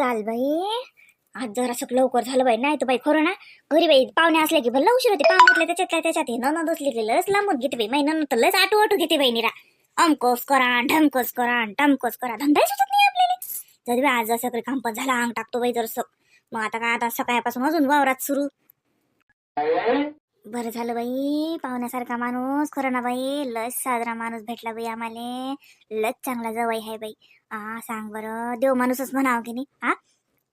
चाल बाई. आज जरा असं लवकर झालं बाई नाही तर बाई खरं ना घरी बाई पाहुणे असले की भलं उशीर होते पाहुण्यातले त्याच्यातल्या त्याच्यात हे ननद असली की लस लांबून घेते बाई माई ननद तर लस आटू आटू घेते बाई निरा. अमकोस करा ढमकोस करा टमकोस करा धंदा सुचत नाही आपल्याला. तरी बाई आज सगळे काम पण झाला अंग टाकतो बाई जरसं मग आता काय आता सकाळपासून अजून वावरात सुरू. बरं झालं बाई पाहुण्यासारखा माणूस खरं ना बाई लस साजरा माणूस भेटला बाई आम्हाला. लस चांगला जवळ आहे बाई. हा सांग बरं. देव माणूसच म्हणावं की नाही. हा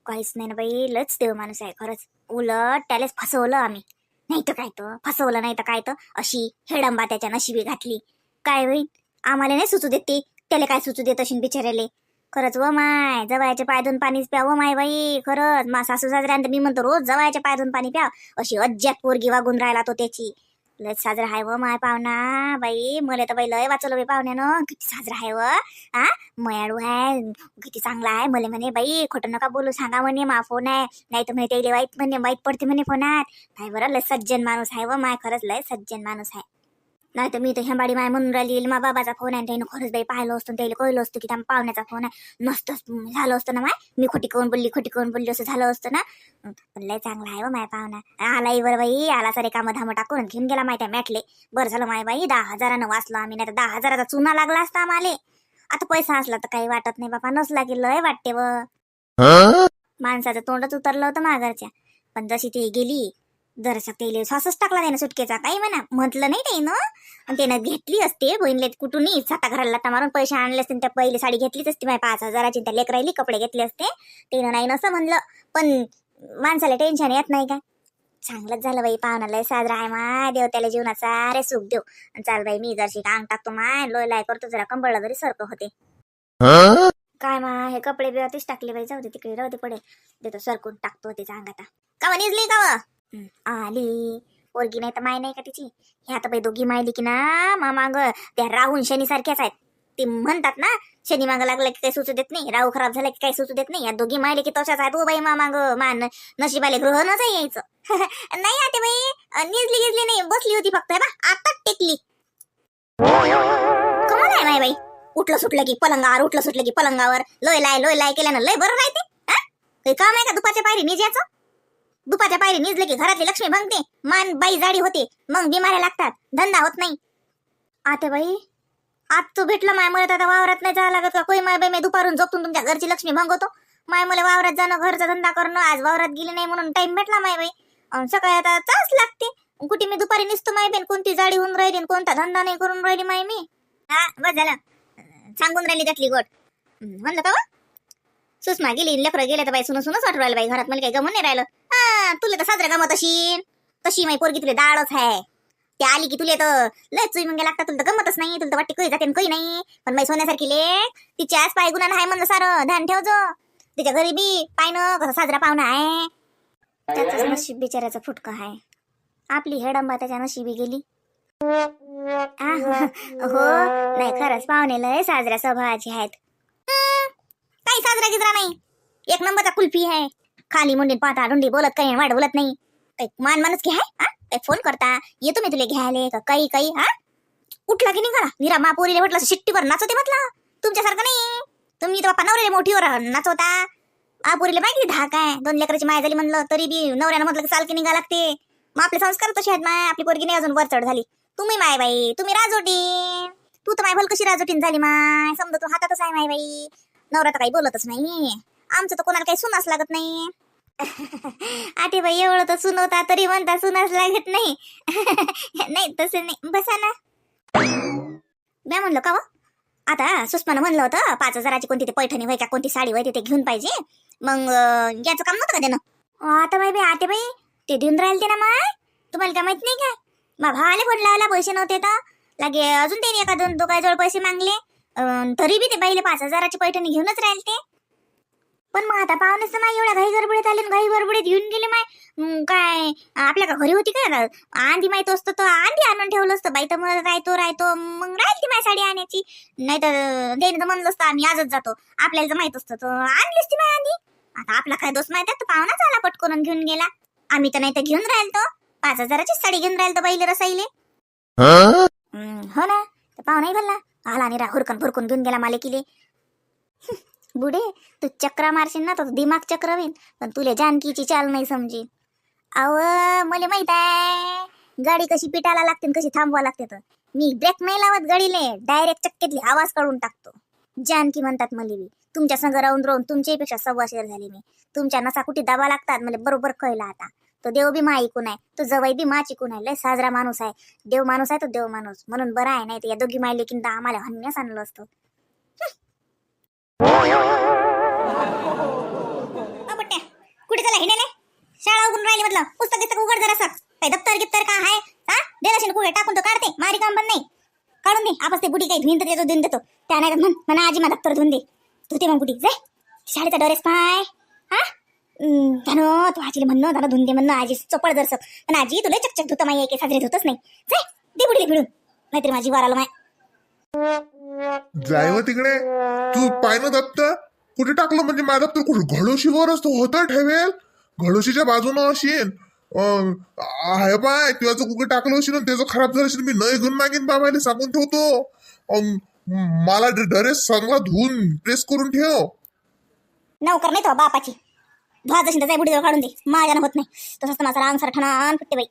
काहीच नाही ना बाई लच देव माणूस आहे. खरंच उलट त्यालाच फसवलं आम्ही. नाही तर काय तर? फसवलं नाही तर काय तर? अशी हेडंबा त्याच्या नशिबी घातली. काय होईल आम्हाला नाही सुचू देत ती. त्याला काय सुचू देत अशी बिचाऱ्याले? खरंच व माय जवळच्या पायदून पाणीच प्या व माय बाई. खरंच मा सासू सासऱ्यांत मी म्हणतो रोज जवळच्या पायदून पाणी प्या. अशी अज्जात पोरगी वागून राहिला तो त्याची. लय साजरा हाय व माय पाहुणा. बाई मला तर बाई लय वाचवलं बाई पाहुण्यानं. किती साजरा हाय व. हा मयाळू आहे किती चांगला आहे मला म्हणे बाई खोटं नका बोलू. सांगा म्हणे मा फोन आहे. नाही तर म्हणे ते वाईट म्हणे वाईट पडते म्हणे फोनात. काय बरं लय सज्जन माणूस आहे व माय. खरंच लय सज्जन माणूस आहे नाही तर मी तर हेंबाडी माय म्हणून राहिली. मा बाबाचा फोन आहे त्यानं खरंच बाई पाहिलं असतो त्याला कळलं असतं की त्या पाहुण्याचा फोन आहे. नसतंच झालं असतं ना माय? मी खोटी करून बोलली खोटी करून बोलली असं झालं असतं ना? पण लय चांगला आहे हो माय पाहुणा. आला इवर बाई आला सारे कामं धामं टाकून घेऊन गेला माहिती आहे मॅटले. बरं झालं माय बाई दहा हजारानं वाचलो आम्ही नाही तर दहा हजाराचा चुना लागला असता आम्हाला. आता पैसा असला तर काही वाटत नाही बाबा नसला की लय वाटते व. माणसाचं तोंडच उतरलं होतं माघारच्या. पण जशी ती गेली जराशा तेल श्वासच टाकला त्यानं सुटकेचा. काही म्हणा म्हटलं नाही त्यानं. आणि त्यानं घेतली असते. बहिणले कुठूनही साता घराला लाता मारून पैसे आणले असते त्या पहिली साडी घेतलीच असते. माझ्या पाच हजाराची त्या लेकरायली कपडे घेतले असते. तिनं नाही असं म्हणलं. पण माणसाला टेन्शन येत नाही का? चांगलंच झालं बाई पाहुणाला साजरा आहे. माय देव त्याला जीवनात सारे सुख देव आणि चाल बाई मी जरशी अंग टाकतो माय लोय लाय करतो जरा कंबळला तरी सरक होते. काय मा हे कपडे बिवातीच टाकले बाई. जाऊ दे तिकडे राहू दे पडेल. देतो सरकून टाकतो ते अंगाता. का निजली का आली. पोरगी नाही तर माय नाही का तिची? हे आता बाई दोघी मायली की ना मामाग. त्या राहून शनी सारख्याच आहेत. ते म्हणतात ना शनी माग लागलं की काही सुचू देत नाही राहू खराब झाला की काही सुचू देत नाही. या दोघी मायले की तशाच आहेत ओ बाई मामाग. मान नशिबाले ग्रह नच यायचं. नाही आते बाई निजली गिजली नाही बसली होती फक्त बा आता टेकली. कमाल आहे माय बाई? उठलं सुटलं की पलंगावर उठलं सुटलं की पलंगावर. लोय लाय लोय लाय केल्यानं लय बरं राहते काही काम आहे का दुपारच्या पायरी निजायचं? दुपारच्या पायरी निजले की घरातली लक्ष्मी भंगते. मान बाई जाडी होते. मग बिमाऱ्या लागतात. धंदा होत नाही. आते बाई आज तू भेटलं माय मला तर आता वावरात नाही जावं लागत का? कोई माय बाई मी दुपारून झोपून तुमच्या घरची लक्ष्मी भंगवतो. माय मला वावरात जाणं घरचा धंदा करणं आज वावरात गेली नाही म्हणून टाइम भेटला माय बाई. सकाळी आता तास लागते. कुठे मी दुपारी निसतो माय बेन कोणती जाडी होऊन राहिली कोणता धंदा नाही करून राहिली माय मी. हा बस झालं. सांगून राहिली त्यातली गोट. म्हणलं का व? सुषमा गेली लेकरं गेले तर बाई सुन सुनच वाटू राहिलं बाई घरात मला काही गमन नाही राहिलं. हा तुला तर साजरा गमत अशी तशी माई पोरगी तुला दाळच आहे ती आली की तुला तर लय चुई मग लागतात तुला तर गमतच नाही तुला तर वाटते काही जाते काही नाही. पण बाई सोन्यासारखी ले तिच्या आज पाय गुन्हा आहे म्हणलं सारं ध्यान ठेव जो. तिच्या घरी बी पाय न कसा साजरा पाहुणा आहे त्याच नशीब बिचाऱ्याचा फुटकं आहे आपली हेडंबा त्याच्या नशिबी गेली. आह, हो नाही खरंच पाहुणे लय साजऱ्या स्वभावाचे आहेत. नाही साजरा गिजरा नाही. एक नंबरचा कुल्फी आहे. खाली मुंडी पाता रुंडी बोलत काही वाढ बोलत नाही. काही मान माणूस की काही फोन करता? येतो मी तुला घ्यायले का काही काही हा? उठला की निघाला निरा मापोरीले म्हटलं असं शिट्टीवर नाचवते म्हटलं. तुमच्यासारखं नाही. तुम्ही तर बापा नवऱ्याला मोठीवर नाचवता. आपुरीला माहिती धाक आहे. दोन लेकराची माय झाली म्हणलं तरी बी नवऱ्यानं म्हटलं की सालकी निघा लागते. मग आपले संस्कार तसे आहेत माय. आपली पोरगी नाही अजून वर चढ झाली. तुम्ही माय बाई तुम्ही राजोटी तू तर माय भल कशी राजोटीन झाली माय. समजा तू हातातच आहे माय बाई नवरा तर काही बोलतच नाही. आमचं तर कोणाला काही सुनास लागत नाही. आते बाई एवढं तर सुनवता तरी म्हणता सुनास लागत नाही. नाही तसं नाही. बसा ना. मी म्हणलं का व? आता सुषमानं म्हणलं होतं पाच हजाराची कोणती ते पैठणी व्हाय का कोणती साडी व्हाय ते घेऊन पाहिजे. मग अं, याचं काम नव्हतं का त्यानं? आता बाई बाई आते बाई ते देऊन राहिले ते ना माय. तुम्हाला काय माहीत नाही काय मा भावाले फोन लावला पैसे नव्हते तर. लागे अजून त्यांनी एका दोन दोघांजवळ पैसे मागले. तरी बी ते बाईले पाच हजाराची पैठणी घेऊनच राहिले ते. पण मग आता पाहुणेच तर नाही एवढ्या घाई गडबडीत आले घाई गडबडीत घेऊन गेले माय. काय आपल्या का घरी होती काय आंधी माहीत असतं तर आंधी आणून ठेवलं असतं. बाई तर मग राहतो राहतो मग राहील ती माझी साडी आणायची. नाही तर त्याने तर म्हणलं असतं आम्ही आजच जातो. आपल्याला माहीत असतं तर आणलीच ती माय आंधी. आता आपला काय दोस्त माहीत तर पाहुणाच आला पटकन घेऊन गेला. आम्ही तर नाही तर घेऊन राहिलो पाच हजाराची साडी घेऊन राहिलो बाईले रसाईले. हो? ना. तर पाहुणाही भरला आला आणि हुरकन भुरकून घेऊन गेला मालिकीले. बुडे तू चक्रा मारशील ना तर दिमाग चक्र होईल पण तुले जानकीची चाल नाही समजीन. अव मला माहीत आहे गाडी कशी पिटायला लागते कशी थांबवा लागते तर. मी ब्रेक नाही लावत गाडीले डायरेक्ट चक्केतली आवाज काढून टाकतो. जानकी म्हणतात मला बी तुमच्या संग राहून राहून तुमच्यापेक्षा सव्वा शेर झाली मी. तुमच्या नसा कुठे दाबा लागतात मला बरोबर कळला आता. तो देव बी मा ऐकून आहे तो जवळ बी मा चिकून आहे लय साजरा माणूस आहे. देव माणूस आहे तो देव माणूस म्हणून बरा आहे नाही तर या दोघी मायले की आम्हाला हन्यास आणलं असतो. कुठे चला हिने शाळा उघडून राहिली म्हटलं पुस्तक गिस्तक उघड जरा सर काही दप्तर गिप्तर का आहे हा असेल कुठे टाकून तो काढते मारी काम पण नाही. काढून दे आपण ते बुटी काही धुईन तर देतो देऊन देतो. त्या नाही म्हण म्हणा आजी मा दप्तर धुवून दे. धुते मग बुटी जाय शाळेचा ड्रेस पाय. हा धनो तू आजीला म्हणणं धनो धुंदे म्हणणं आजी चपळ जरसक पण आजी तुला चकचक धुतं माही की साजरे धुतच नाही. जाय दे बुडीला भिडून. नाहीतरी माझी वाराला माय. जाय व तिकडे. तू पाय ना दप्तर कुठे टाकलं म्हणजे माझं दप्तर कुठे घडोशीवरच तो होतं ठेवेल? घडोशीच्या बाजूनं असेल अं, आहे पाय तुझं कुठे टाकलं असेल त्याचं खराब झालं असेल मी नय घेऊन मागीन बाबायला सांगून ठेवतो. अं, मला ड्रेस चांगला धुवून प्रेस करून ठेव. नौकर नाही तो बापाची. धुवा जशी जाय बुडीजवळ काढून दे. माझ्यानं होत नाही. तसंच माझा रांग सर ठणान फुटते बाई.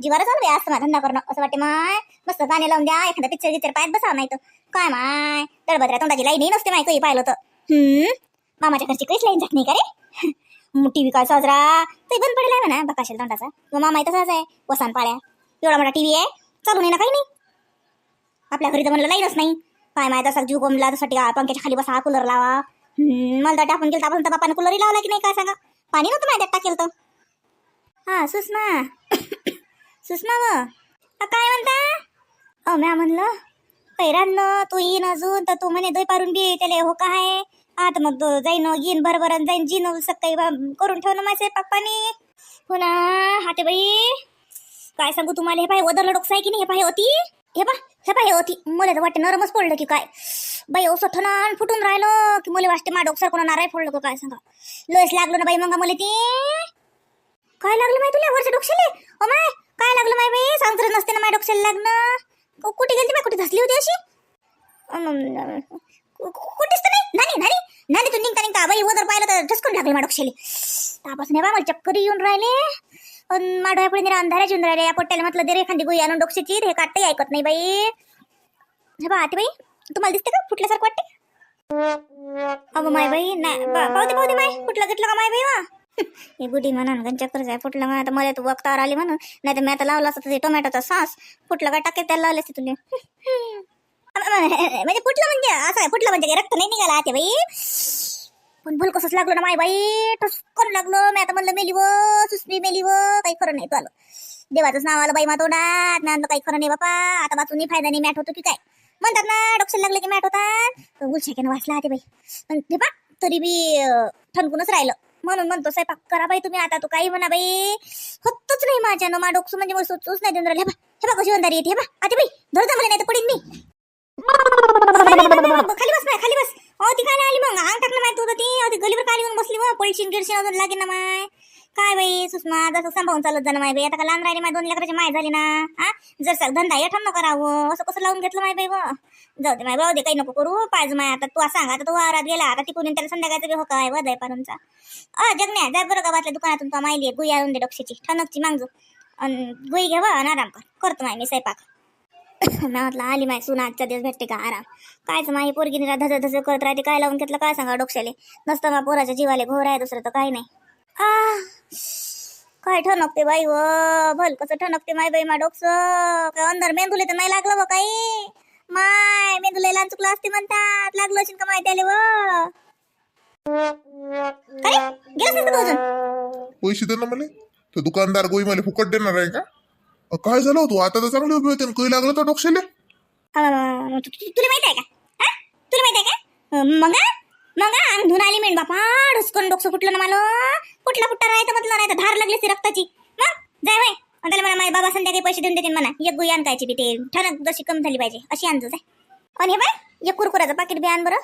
जीवाला जाऊन आहे असं माझा धंदा करणं. असं वाटते माय मस्त गाणे लावून द्या. एखादा पिक्चर गिक्चर पाहत बसा नाही तर काय माय? दळबद्र्या तोंडाची लाईनही नसते माय काही पाहिलं तर हम्म? मामाच्या घरची काहीच लाईन जात नाही का रे? टीव्ही काय साजरा. ते बंद पडेल आहे म्हणा बकाशेल तोंडाचा. मग मामा तसाच आहे वसान पाळ्या एवढा मोठा टीव्ही आहे चालू नाही ना काही नाही. आपल्या घरी तर म्हणलं लाईनच नाही. काय माय तसा जीव गोमला तसाठी पंख्याच्या खाली बसा कूलर लावा. मला तर आपण गेलं आपण तर कूलरही लावला की नाही काय सांगा? पाणी नव्हतं माझ्यात टाकेल तर. हा सुषमा. सुषमा व. काय म्हणता? अ म्या म्हणलं पैरान तू येईन अजून तर तू म्हणे दही पारून बी त्याला हो का आहे? आत मग तो जाईन येईन बरोबर जाईन जिन सकाळी बा- करून ठेवलं माझे पप्पानी. हो ना हाते बाई. काय सांगू तुम्हाला? हे पाय ओदरला डोकसा आहे की नाही? हे पाय होती हे पा हे पाय हे होती मला तर वाटते नरमच पडलं की काय. बाई ओ ठणान फुटून राहिलो की मुली वाटते मा डोकसर कोणा नाराय फोडलं काय सांगा. लस लागलो ना बाई मग मुली ते. काय लागलं माय तुला वरच्या डोक्षाले ओ माय काय लागलं माय बाई? सांगत नसते ना माय डोक्षाला लागणं. कुठे गेली माय कुठे धसली होती अशी? कुठेच तर नाही. नानी नानी नानी तू निघता निघता. बाई वदर पाहिलं तर ठसकून टाकली मा डोक्षाले तापासून हे बा मला चक्कर येऊन राहिले. अन मा निरा अंधाराचे येऊन राहिले. या पोट्याला म्हटलं दे रे एखादी गोळी आणून डोक्षाची हे काटताही ऐकत नाही बाई. हे बा आते बाई तुम्हाला दिसते का? फुटल्यासारखं वाटते अगं माय बाई नाही. पाहते पाहते माय. फुटला गिटलं का माय बाई वा? हे गुडी म्हणा गण चक्कर जाय फुटलं म्हणा तर मला तू वक्तावर आली म्हणून. नाही तर मी आता लावला असता ते टोमॅटोचा सास. फुटलं का टाके त्याला लावले असते तुले. म्हणजे फुटलं म्हणजे असं आहे, फुटलं म्हणजे रक्त नाही निघाला आते बाई? पण भूल कसंच लागलो ना माय बाई. टस करू लागलो. मी आता म्हणलं मेली व सुसमी मेली व काही खरं नाही तू आलो. देवाचंच नाव आलं बाई मा तोंडात मी आणलं काही खरं नाही बापा. आता वाचून फायदा नाही मॅट होतो की काय? म्हणतात ना डोक्याला लागले की मॅट होतात. उलशाक्यानं वाचला ते बाई. पण ते पा तरी बी ठणकूनच राहिलं. म्हणून म्हणतो साहेब करा बाई तुम्ही आता तू काही म्हणा बाई. होतच नाही माझ्यानं मा डोकसू म्हणजे मला सुचूच नाही देऊन राहिले. हे बा कशी अंधारी येते हे बा आता बाई धरता जमले नाही तर पडीन मी. खाली बस खाली बस अहो ती काय नाही आली मग. अंग टाकलं माहिती होतं ती गलीवर काली येऊन बसली व पळशीन गिरशीन अजून लागेल ना माय. काय बाई सुषमा जसं सांभाळून चालत जाणं माय बाई. आता का लहान राहिली माय दोन लेकराची माय झाली ना? हा जर सग धंदा या नको करावं असं कसं लावून घेतलं माय बाई व? जाऊ दे माय भाऊ दे काही नको करू. पाहिजे माय आता तू सांग आता तू वारात गेला आता तिकडून येऊन त्याला संध्याकाळचं बी हो काय वदय पारूनचा अ जगण्या जा बरं गावातल्या दुकानातून तुमचा माहिली आहे गुई आणून दे डोक्षीची ठणकची मागजो आणि गुई घ्यावा आणि आराम कर. करतो माय मी स्वयंपाक. मी म्हटलं आली माय सुना आजचा दिवस भेटते का? आराम. कायच माही पोरगीने धस धस करत राहते काय लावून घेतलं काय सांगा डोक्षाले नसतं मा पोराच्या जीवाले घोर आहे दुसरं तर काही नाही. आ काय ठणकते बाई व भल कसं ठणकते माय बाई मा डोक्स. काय अंदर मेंदुले तर नाही लागलं व काही. माय मेंदुले लहान चुकलं असते म्हणतात. लागलं असेल का माय त्याले व? पैसे दे ना मला. तो दुकानदार गोई मला फुकट देणार आहे का? अ, काय झालं तू? आता तर चांगली उभी होते काही लागलं तर डोक्षाले तुला माहीत आहे का? हा? तुला माहीत आहे का? अं, मग? मग अंग धुन आली मेन बापा ढुसकन डोकसं फुटलं ना मला. कुठला फुटला राहायचं म्हटलं नाही तर धार लागली ती रक्ताची. मग जाय वय आणि त्याला म्हणा बाबा संध्याकाळी पैसे देऊन देतील म्हणा. एक गुई आणकायची बी ते. ठणक जशी कमी झाली पाहिजे अशी आणजो जाय. आणि हे बाय एक कुरकुराचं पाकिट बी आण बरं.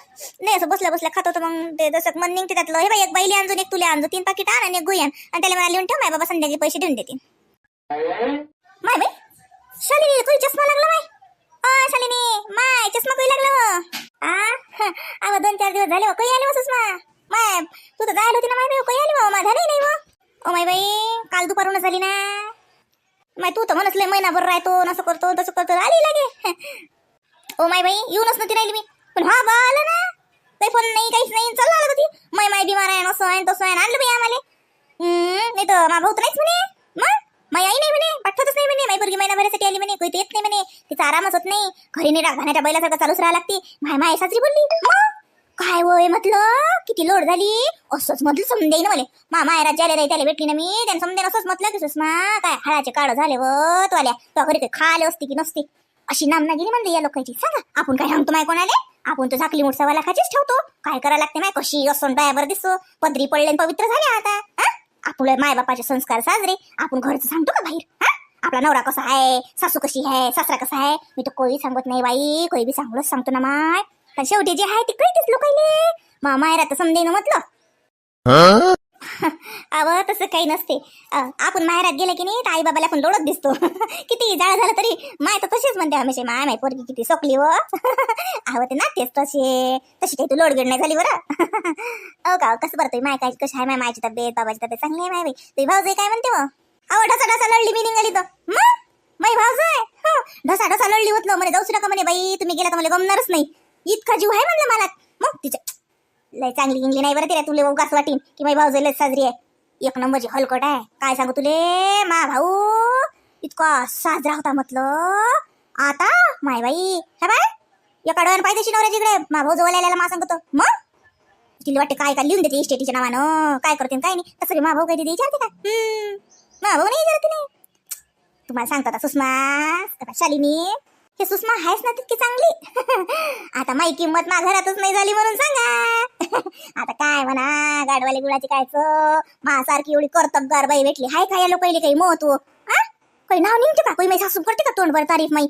नाही असं बसल्या बसल्या खात होतं मग ते जसं मन निघते त्यातलं. हे बाय एक बैली आणजो एक तुला आणजो. तीन पाकिट आण आणि एक गुई आण. आणि त्याला मला लिहून ठेव माझ्या बाबा संध्याकाळी पैसे देऊन देतील. माय बाई शालिनी तुझी चष्मा लागला माय शालिनी माय चष्मा कोणी लागला आ? ह, दोन चार दिवस झाले हो, काही आले हो सुषमा? माय तू तर जायला होती ना माय काही आली हो? मा झाली नाही हो ओ माय बाई काल दुपारून झाली ना. माय तू तर म्हणत लय महिनाभर राहतो नसं करतो तसं करतो आली लागे. ओ माय बाई येऊनच नव्हती राहिली मी. पण हा बा आलं ना काही फोन नाही काहीच नाही चल आलं होती. माय माय बिमार आहे असं आहे तसं आहे आणलं बाई आम्हाला. नाही तर मा भाऊ तर नाहीच म्हणे. मग? माय आई नाही म्हणे पाठवतच नाही म्हणे. माय पोरगी महिनाभरासाठी आली म्हणे कोणी येत नाही आरामच होत नाही. घरी नाही रागाण्याच्या बैलासारखं चालूच राहा लागते. माय माय साजरी बोलली काय वय म्हटलं? किती लोड झाली? असंच म्हटलं समजेन ना मला. मा मायरा ज्याला राही त्याला भेटली ना मी. त्याने समजेन असंच म्हटलं की सुषमा काय हळाचे काळ झाले व तो आल्या तो घरी काही खाले असते की नसते? अशी नामना गेली म्हणते या लोकांची. सांगा आपण काय सांगतो माय कोणाले? आपण तर झाकली मुठसावाला खाचीच ठेवतो. काय करायला लागते माय? कशी असं बायावर दिसतो. पदरी पडले पवित्र झाले आता. हा? आपले माय बापाचे संस्कार साजरे. आपण घरचं सांगतो का बाहेर? हा आपला नवरा कसा आहे? सासू कशी आहे? सासरा कसा आहे? मी तर कोई सांगत नाही बाई कोई बी सांगूनच सांगतो ना माय. पण शेवटी जे आहे ते कळतेच लोकायले. मा मायरा तर समजेन म्हटलं. अव तसं काही नसते. आपण माहेरात गेले की नाही तर आई बाबाला आपण लोडत दिसतो. किती जाळ झालं तरी. माय तर तशीच म्हणते हमेशा माय माय पोरगी किती सोकली व अव ते नातेच तसे. तशी काही तू लोडगेड नाही झाली बरं. अहो का कसं बरं माय काय कशी आहे माय? मायची तब्येत बाबाची तब्येत चांगली आहे माय बाई. तुझी भाऊजाई काय म्हणते मग? अहो ढसा ढसा लढली मी निघाली तर मग माई भाऊजाय हो. ढसा ढसा लढली होत म्हणे जाऊच नका म्हणे बाई तुम्ही गेला तर मला गमणारच नाही. इतका जीव आहे म्हणलं मला. मग तिच्या लय चांगली गिंगली नाही बरं तिला. तुले उगाच वाटीन की माझी भाऊ लय साजरी आहे. एक नंबरची हलकट आहे. काय सांगू तुले? मा भाऊ इतका साजरा होता म्हटलं. आता माय बाई हा बाय एका डोळ्यानं पाहिजे नवऱ्याच्या इकडे. मा भाऊ जवळ आल्याला मा सांगतो. मग तिला वाटते काय काय लिहून देते इस्टेटीच्या नावानं? काय करते काय नाही. तसं मा भाऊ काही तिथे विचारते का? मा भाऊ नाही? तुम्हाला सांगतो आता सुषमा शालिनी हे सुषमा आहेस ना तितकी चांगली. आता माई किंमत मा घरातच नाही झाली म्हणून सांगा. आता काय म्हणा गाडवाले गुळाची कायच मासारखी एवढी कर्तबगार बाई भेटली. हाय काय लोक काही महत्त्व? हा काही नाव निघते का? काही माई सासू करते का तोंडभर तारीफ माई?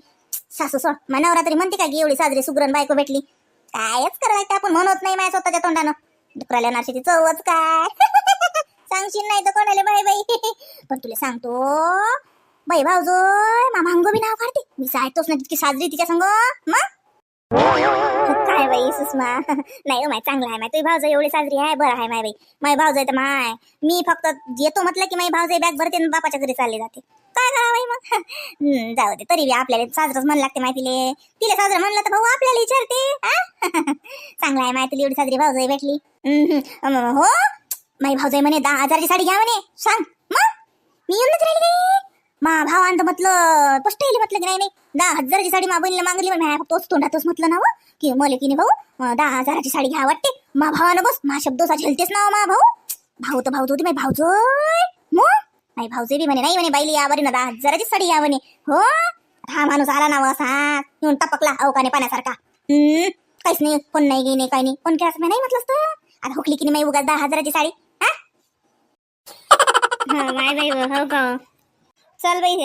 सासू सोड मा नवरात्री म्हणते का की एवढी साजरी सुगरण बायको भेटली? कायच करायचं आपण म्हणत नाही माझ्या स्वतःच्या तोंडानं. डुकराल्या नारशीची चवच काय? सांगशील नाही तर कोणाला बाई बाई. पण तुला सांगतो बाई भाऊजो मामा अंगो बी नाव काढते. मी सायतोच ना तितकी साजरी तिच्या संग मग काय बाई सुषमा? नाही हो माय चांगला आहे माय. तुझी भाऊजा एवढी साजरी आहे बरं आहे माय बाई. माय भाऊजा तर माय. मी फक्त येतो म्हटलं की माझी भाऊजाई बॅग भरते आणि बापाच्या घरी चालले जाते. काय करावं मग? हम्म, जाऊ दे. तरी आपल्याला साजरंच म्हण लागते माय तिले. तिला साजरं म्हणलं तर भाऊ आपल्याला विचारते चांगला आहे माय तुला एवढी साजरी भाऊजाई भेटली. हो? माई भाऊजाई म्हणे दहा हजारची साडी घ्या म्हणे सांग. मग? मी येऊनच राहिली. काय मा भावांत म्हटलं स्पष्ट येईल म्हटलं की नाही नाही दहा हजाराची साडी मा बहिणीला मागली पण तोच तोंडातच म्हटलं ना हो, की मले की नाही भाऊ दहा हजाराची साडी घ्या वाटते. मा भावानं बस मा शब्दोसा झेलतेच ना हो मा भाऊ. भाऊ तर भाऊ होती माई भाऊजोय. मग? माई भाऊजे बी म्हणे नाही म्हणे बाईली यावरी ना दहा हजाराची साडी या म्हणे. हो? हा माणूस आला ना असा येऊन टपकला अवकाने पाण्यासारखा. हम्म काहीच नाही कोण नाही गे नाही काही नाही. कोण काय असं नाही म्हटलं असतं आता हुकली की नाही उगाच दहा हजाराची साडी. माय बाई हो का चल बाई.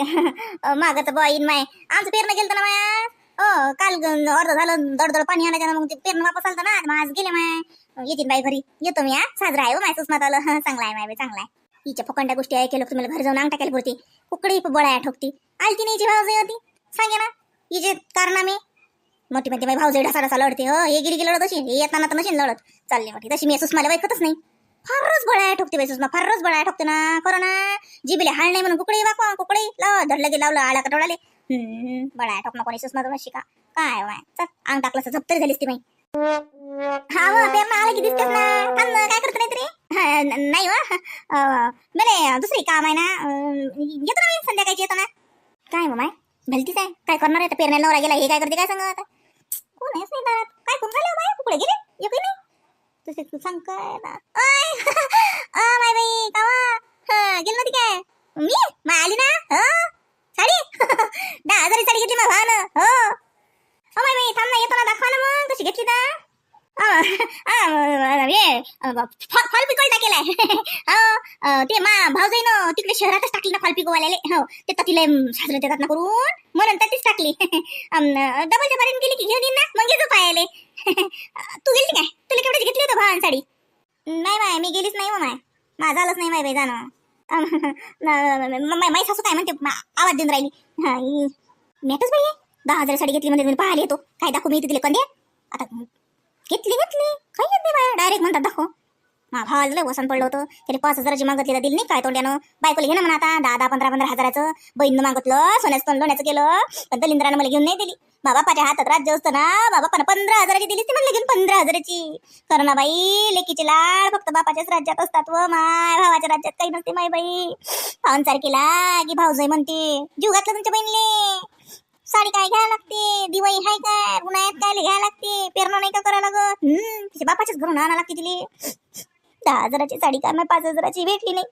माग तर बाईन माय. आमचं पेरणं गेलं ना माया. हो काल अर्ध झालं दडदड पाणी आणायचं मग ते पेरणं वापस आलं ना मग आज गेले माय. येतील बाई घरी. येतो मी हा. साजरा आहे हो माय सुस्मात आलं. चांगला आहे माय बाई चांगला आहे. हिच्या फकंड्या गोष्टी ऐकलं तुम्हाला घरी जाऊन अंगठा केली पुरती. कुकडी बळाया ठोकती. आलती नाही हिची होती. सांगे ना हिचे कारनामे. मोठी मोठी बाई भावजाई ढसा ढसा लढते. हो हे गिरी लढत अशी. हे येताना तर नशीन लढत. चालली मोठी. तशी मी सुषमाला ऐकतच नाही. फारच बळ्या ठोकते बाई सुषमा फारच बळ्या ठोकते ना. करो ना जिबीले हाळ नाही म्हणून कुकडी बापा कुकडी. लाव धरलं की लावलं आळा कटोडाले हम्म बळाया ठोकणं कोणी सुषमा तुम्हाला शिका काय वाय? चल अंग टाकलं झप तरी झालीस ती बाई. हा व पेरणं आलं की दिसतेस ना. थांब काय करत नाही तरी नाही व. बरे दुसरी काम आहे ना येतो ना मी संध्याकाळची येतो ना. काय मग माय? भलतीच आहे. काय करणार आहे? पेरण्याला नवरा गेला हे काय करते काय सांग आता? कोण आहेस नाही काय कोण झालं बाय कुकडे गेले? येऊ नाही. तसे तू सांग काय ना? माय बाई कावा. हा, गेली नव्हती काय? मी? माय आली ना? हो? साडी? दहा हजारी साडी घेतली माझ्या भावानं. हो? ओ माय बाई थांब ना येतो ना दाखवा ना मग कशी घेतली ना अ, फॉल फॉल टाकेलाय हो? ते मा भाऊजाई भाऊजाईनं तिकडे शहरातच टाकली ना फॉल पिकोवाल्याले. हो? ते तर तिला साजरं देतात ना करून म्हणून तर तीच टाकली. डबल पर्यंत गेली की घेऊन येईन ना? मग घेतो पायाले. केवढ्याची साडी नाही माय मी गेलीच नाही हो माय. माझं झालंच नाही माय बाई जाणं. माई सासू काय म्हणते? आवाज देऊन राहिली. हा, मॅटच बाई दहा हजार साडी घेतली म्हणजे मी येतो. काय दाखवू मी तिथले कधी कंदे? आता घेतली घेतली. काही येत नाही बाया डायरेक्ट म्हणतात दाखव. मा भावाला लय वसन पडलं होतं. त्याने पाच हजाराची मागितली दिली नाही काय तोंड्यानं. बायकोला घे ना म्हणा आता दहा दहा पंधरा पंधरा हजाराचं. बहिणीनं मागितलं सोन्याचं तोंड लोण्याचं केलं. पण दलिंद्रानं मला घेऊन नाही दिली. बाबाच्या हातात राज्य असतं ना बाबा पण पंधरा हजाराची दिली ती म्हणलं घेऊन पंधरा हजाराची. कर ना बाई लेकीची लाड फक्त बापाच्याच राज्यात असतात व माय भावाच्या राज्यात काही नसते माय बाई. पाहुणसारखीला की भाऊजाई म्हणते जीव घातला तुमच्या बहिणीले. साडी काय घ्यायला लागते? दिवाळी हाय काय? उन्हाळ्यात काय घ्यायला लागते? पेरणं नाही का करायला लागत? हम्म तिच्या बापाच्याच घरून आणायला लागते तिले. दहा हजाराची साडी काय? मग पाच हजाराची भेटली नाही.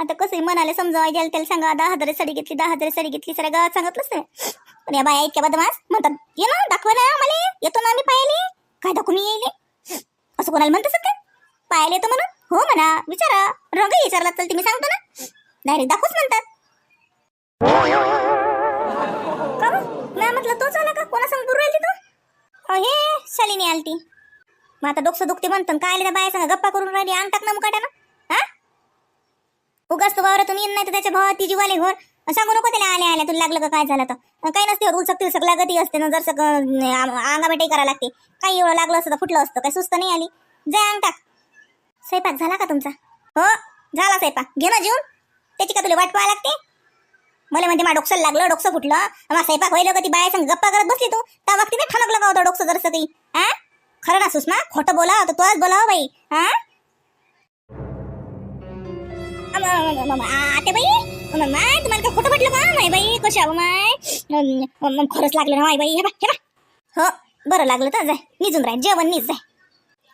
आता कसं म्हणाले समजावाय गेलं त्याला सांगा दहा हजाराची साडी घेतली दहा हजाराची साडी घेतली सगळ्या गावात सांगितलंच नाही. पण या बाया इतक्या बदमास म्हणतात ये ना दाखवा ना मला येतो ना आम्ही पाहिले काय दाखवून येईल असं कोणाला म्हणत असत काय पाहिले येतो म्हणून? हो म्हणा विचारा रंग विचारला तर तुम्ही सांगतो ना. डायरेक्ट दाखवूच म्हणतात. का म्हटलं तोच आला का? कोणा सांग राहिली तू? हे शालिनी आलती. मग आता डोकसं दुखते म्हणतो काय त्या बाया सांगा गप्पा करून राहिली अंग टाक ना? मुकाट्यानं हा? उगाच तो वावरातून येईन नाही तर त्याच्या भावात तिची वाले घर सांगू नको त्याला आल्या आल्या तुला लागलं का काय झालं तर? काही नसते उलसक तिलसक लागती असते ना जर सग अंगाबेटाई करा लागते. काही एवढं लागलं असतं तर फुटलं असतं काही सुस्त नाही आली. जाय अंग टाक स्वयंपाक झाला का तुमचा? हो झाला स्वयंपाक. घे ना जेवून. त्याची का तुला वाट पाहा लागते? मला म्हणजे मा डोकसं लागलं डोकसं फुटलं. मग स्वयंपाक व्हायला कधी ती बाया गप्पा करत बसली तू. त्या वक्ती नाही ठणकलं का होतं डोकसं जरसं काही हा खरं ना ना खोटं बोला तर तोच आज बोलाव बाई. हा? अम, आते बाई? माय तुम्हाला काय खोटं म्हटलं का? माय बाई कशा अहो, माय खरंच लागलं ना माय बाई. हे बा हे बा हो बरं लागलं तर जाय. निजून राहील जेवण निज जाय.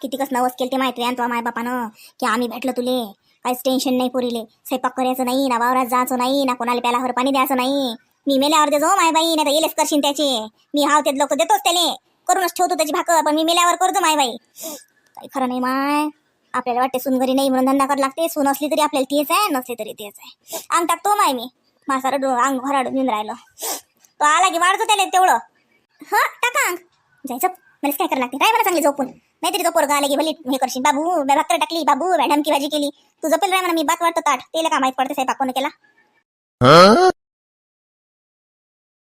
किती कस नवस केलं ते माहिती आहे माय बापानं की आम्ही भेटलो तुले. काहीच टेन्शन नाही पुरीले. स्वयंपाक करायचं नाही ना वावरात जायचं नाही ना कोणाला प्यालावर पाणी द्यायचं नाही. मी मेल्यावर देतो माय बाई नाही तर येलेच करशील त्याचे. मी हाव ते लोक देतोच त्याले. करूनच ठेवतो त्याची भाकर पण मी मेल्यावर करतो माय बाई. काही खरं नाही माय. आपल्याला वाटते सून घरी नाही म्हणून धंदा करायला लागते. सून असली तरी आपल्याला तेच आहे नसली तरी तेच आहे. अंग टाकतो माय मी. मासार अंग भराडून येऊन राहिलो. तो आला की वाढतो त्याला तेवढं. हा टाका अंग. जायचं मला काय करायला लागते? काय मला चांगली झोपून? नाहीतरी तो पोरगा आला की भली हे करशील. बाबू मी भाकर टाकली. बाबू मॅडम की भाजी केली. तू जपेल राय म्हणा मी बात वाटतो ताट. तेला का माहीत पडते साहेब कोण केला?